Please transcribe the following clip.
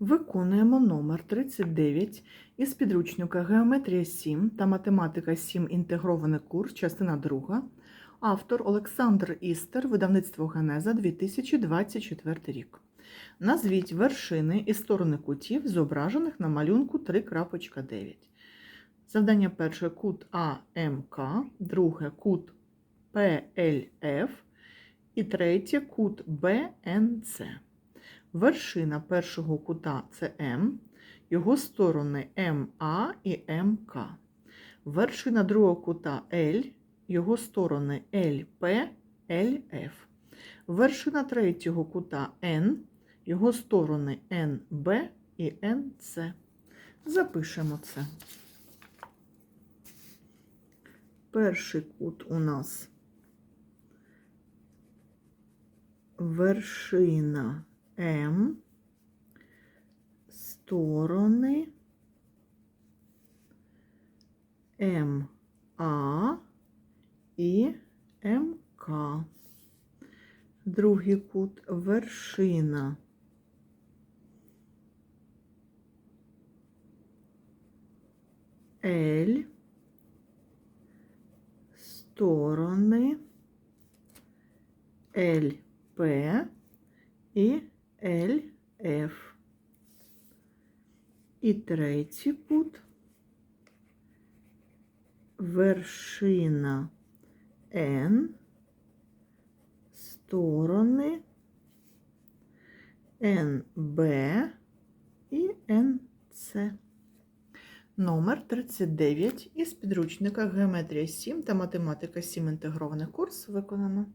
Виконуємо номер 39 із підручника Геометрія 7 та Математика 7. Інтегрований курс, частина 2. Автор Олександр Істер, видавництво Генеза 2024 рік. Назвіть вершини і сторони кутів, зображених на малюнку 3.9. Завдання перше кут АМК, друге кут ПЛФ і третє кут БНЦ. Вершина першого кута це М, його сторони МА і МК. Вершина другого кута Л, його сторони ЛП, ЛФ. Вершина третього кута Н, його сторони НБ і НЦ. Запишемо це. Перший кут у нас вершина М, сторони. МА і МК. Другий кут. Вершина. Л, сторони. ЛП і ЛФ. І третій кут вершина Н, сторони НБ і НЦ. Номер 39 із підручника Геометрія 7 та Математика 7 інтегрований курс виконано.